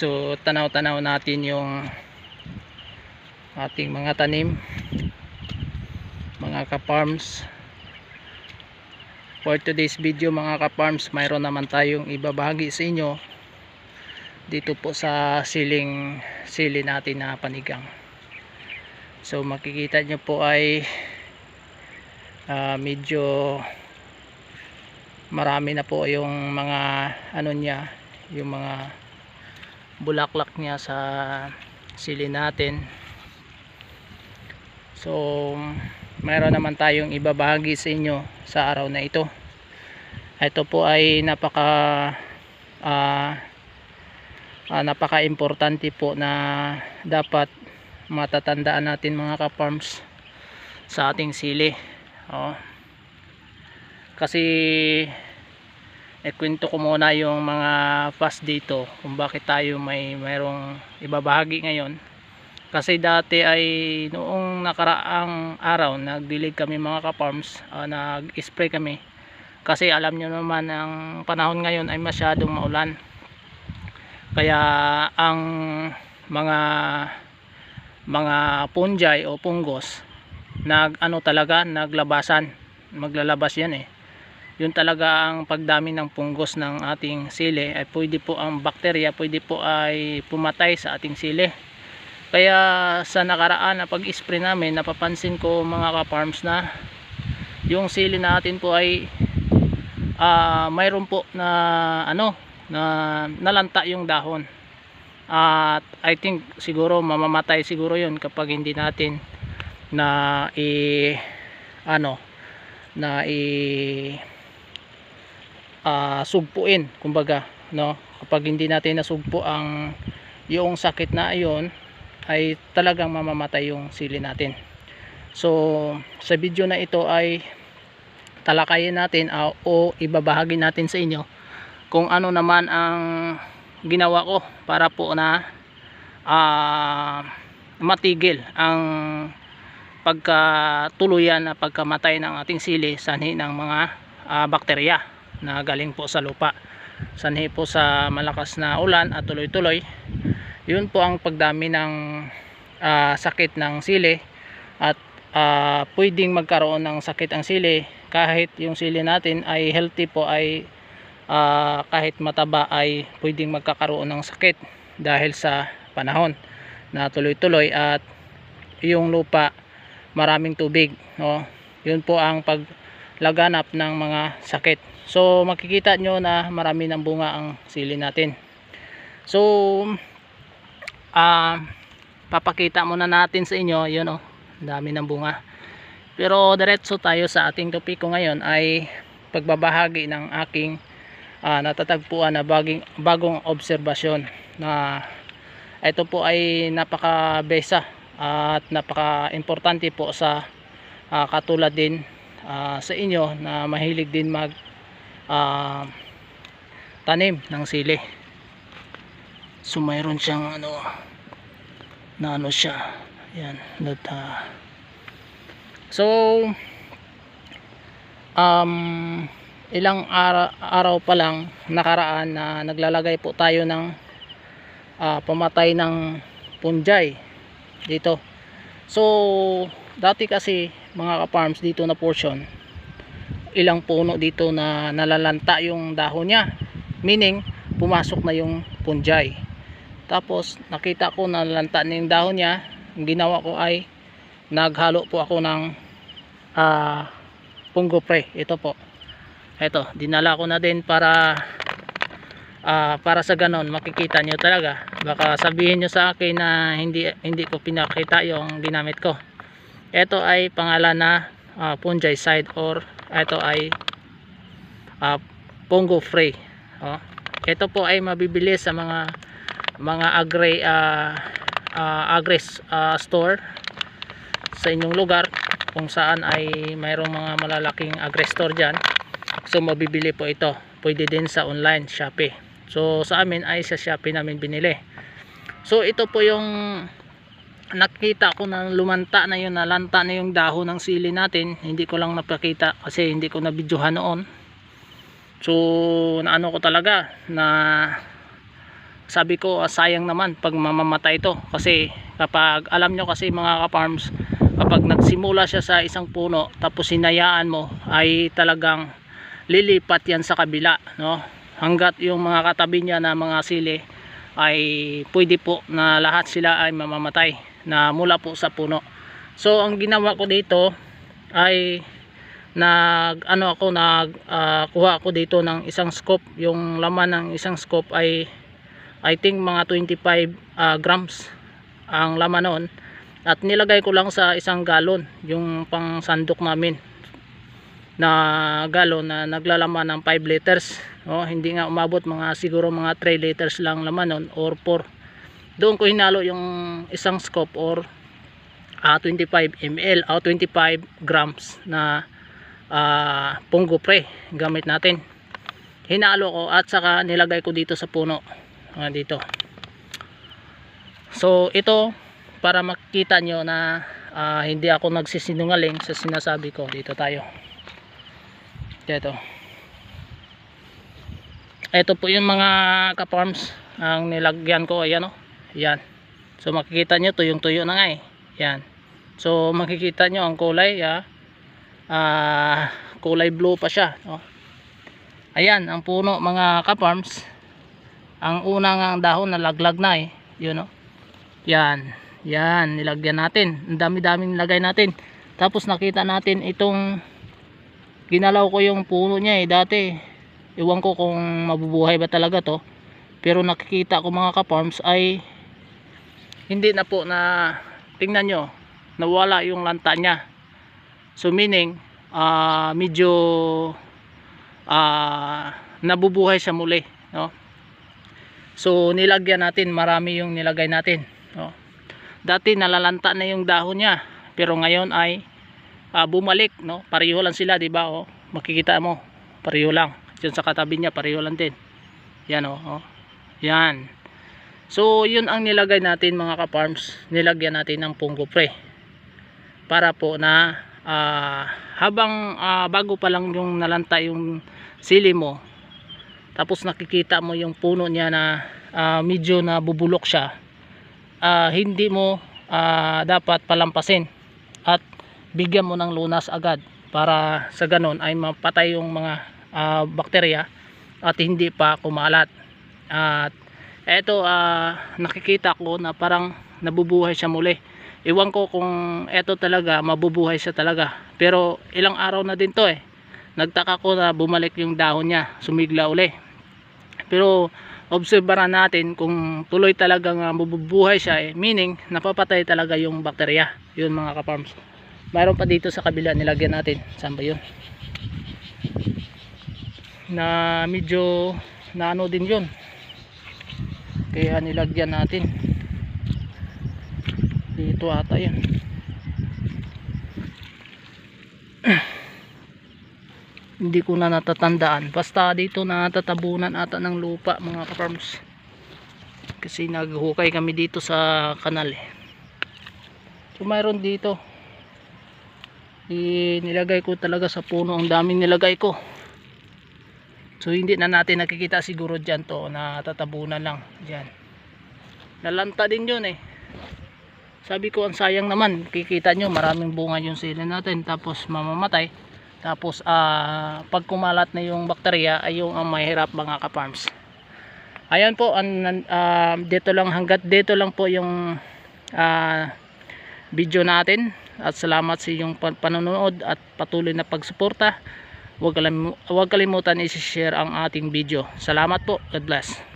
So tanaw-tanaw natin yung ating mga tanim mga ka-farms. For today's video mga ka-farms mayroon naman tayong ibabahagi sa inyo dito po sa siling sili natin na panigang. So makikita nyo po ay ah, medyo marami na po yung mga ano niya yung mga bulaklak niya sa sili natin. So mayroon naman tayong ibabahagi sa inyo sa araw na ito. Ito po ay napaka ah, ah, napaka importante po na dapat matatandaan natin mga ka-farms sa ating sili. Oh. kasi ikwento ko muna yung mga fast dito kung bakit tayo may mayroong ibabahagi ngayon. Kasi dati ay noong nakaraang araw nagdilig kami mga ka-farms uh, nag-spray kami. Kasi alam nyo naman ang panahon ngayon ay masyadong maulan. Kaya ang mga mga punjay o punggos nag ano talaga naglabasan. Maglalabas yan eh yun talaga ang pagdami ng punggos ng ating sili ay pwede po ang bakterya pwede po ay pumatay sa ating sili. Kaya sa nakaraan na pag-spray namin napapansin ko mga ka-farms na yung sili natin po ay ah, mayroon po na ano na nalanta yung dahon. At I think siguro mamamatay siguro yun kapag hindi natin na i ano na i ah, sugpuin kumbaga no? Kapag hindi natin nasugpo ang yung sakit na ayon ay talagang mamamatay yung sili natin. So sa video na ito ay talakayin natin ah, o ibabahagi natin sa inyo kung ano naman ang ginawa ko para po na ah, matigil ang pagkatuluyan na pagkamatay ng ating sili sanhi ng mga ah, bakterya na galing po sa lupa. Sanhi po sa malakas na ulan at tuloy-tuloy. Yun po ang pagdami ng ah, sakit ng sili at ah, pwedeng magkaroon ng sakit ang sili. Kahit yung sili natin ay healthy po ay ah, kahit mataba ay pwedeng magkakaroon ng sakit dahil sa panahon na tuloy-tuloy at yung lupa maraming tubig no? Yun po ang paglaganap ng mga sakit. So makikita nyo na marami ng bunga ang sili natin. So ah papakita muna natin sa inyo yun oh dami ng bunga. Pero diretso tayo sa ating topiko ngayon ay pagbabahagi ng aking ah, natatagpuan na baging, bagong obserbasyon na ito po ay napaka-besa at napaka-importante po sa ah, katulad din ah, sa inyo na mahilig din mag ah, tanim ng sili. So mayroon siyang ano na ano siya. Yan that, ah, so um, ilang ara araw pa lang nakaraan na naglalagay po tayo ng ah, pamatay ng punjay dito. So dati kasi mga ka-farms dito na portion ilang puno dito na nalalanta yung dahon niya. Meaning pumasok na yung punjay. Tapos nakita ko na nalalanta na yung dahon niya. Ang ginawa ko ay naghalo po ako ng ah, pungo pre. Ito po. Ito dinala ko na din para ah, para sa ganon makikita nyo talaga. Baka sabihin nyo sa akin na hindi hindi ko pinakita yung ginamit ko ito ay pangalan na uh, fungicide or ito ay uh, pongo free oh. ito po ay mabibili sa mga mga agri uh, uh, agri uh, store sa inyong lugar kung saan ay mayroong mga malalaking agri store dyan. So mabibili po ito. Pwede din sa online shopee. So sa amin ay sa shopee namin binili. So ito po yung nakita ko na lumanta na yun nalanta na yung dahon ng sili natin. Hindi ko lang napakita kasi hindi ko na videohan noon. So naano ko talaga na sabi ko ah, sayang naman pag mamamatay ito kasi kapag alam nyo kasi mga ka-farms kapag nagsimula siya sa isang puno tapos hinayaan mo ay talagang lilipat yan sa kabila no? Hanggat yung mga katabi niya na mga sili ay pwede po na lahat sila ay mamamatay na mula po sa puno. So ang ginawa ko dito ay nag ano ako nag ah, kuha ako dito ng isang scoop yung laman ng isang scoop ay I think mga 25 ah, grams ang laman noon. At nilagay ko lang sa isang galon yung pang sandok namin na galon na naglalaman ng 5 liters. Oh, hindi nga umabot mga siguro mga 3 liters lang laman noon or 4 doon ko hinalo yung isang scoop or ah, 25 ml o 25 grams na ah, punggo pre gamit natin. Hinalo ko at saka nilagay ko dito sa puno. Ah, dito. So ito para makita nyo na ah, hindi ako nagsisinungaling sa sinasabi ko. Dito tayo. Dito. Ito po yung mga ka-farms ang nilagyan ko. Ayan o yan. So makikita nyo tuyong tuyo na nga eh. Yan. So makikita nyo ang kulay ah, ah, kulay blue pa siya no? ayan ang puno mga ka-farms. Ang unang dahon nalaglag na eh. Yun o yan. Yan nilagyan natin. Ang dami daming nilagay natin. Tapos nakita natin itong ginalaw ko yung puno niya eh dati. Iwan ko kung mabubuhay ba talaga to. Pero nakikita ko mga ka-farms ay hindi na po na tingnan nyo nawala yung lanta niya so meaning ah, medyo ah, nabubuhay siya muli no? so nilagyan natin marami yung nilagay natin no? dati nalalanta na yung dahon niya pero ngayon ay ah, bumalik no pareho lang sila di ba oh makikita mo pareho lang diyan sa katabi niya pareho lang din yan oh, oh. yan so yun ang nilagay natin mga ka-farms. Nilagyan natin ng punggo pre. Para po na ah, habang ah, bago pa lang yung nalanta yung sili mo tapos nakikita mo yung puno niya na ah, medyo nabubulok siya ah, hindi mo ah, dapat palampasin at bigyan mo ng lunas agad para sa ganon ay mapatay yung mga ah, bakterya at hindi pa kumalat. At eto ah, nakikita ko na parang nabubuhay siya muli. Iwan ko kung eto talaga mabubuhay siya talaga. Pero ilang araw na din to eh. Nagtaka ko na bumalik yung dahon niya sumigla uli. Pero obserbaran natin kung tuloy talagang uh, mabubuhay siya eh, meaning napapatay talaga yung bakterya yun mga ka-farms. Mayroon pa dito sa kabila nilagyan natin. Saan ba yun? Na medyo na ano din yun kaya nilagyan natin. Dito ata yan hindi ko na natatandaan. Basta dito natatabunan ata ng lupa mga ka-farms. Kasi naghukay kami dito sa kanal eh. so mayroon dito. I, nilagay ko talaga sa puno. Ang daming nilagay ko so hindi na natin nakikita siguro dyan to. Natatabunan lang. Dyan. Nalanta din yun eh. Sabi ko ang sayang naman. Kikita nyo maraming bunga yung sili natin. Tapos mamamatay. Tapos ah, pag kumalat na yung bakterya ay yung ang mahirap mga ka-farms. Ayan po an, ah, dito lang hanggat dito lang po yung ah, video natin. At salamat sa iyong pan- panonood at patuloy na pagsuporta huwag, kalim, huwag kalimutan i-share ang ating video. Salamat po. God bless